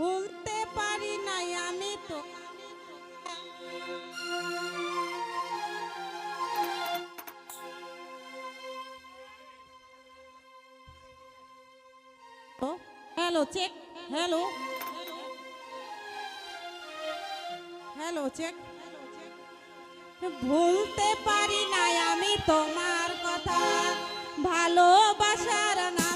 ভুলতে পারি নাই আমি তো। Hello, check, hello. Hello, check. ভুলতে পারি নাই আমি তোমার কথা। ভালোবাসার না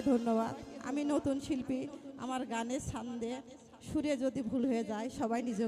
সবাইকে ধন্যবাদ। আমি নতুন শিল্পী, আমার গানের সান্দে সুরে যদি ভুল হয়ে যায়, সবাই নিজ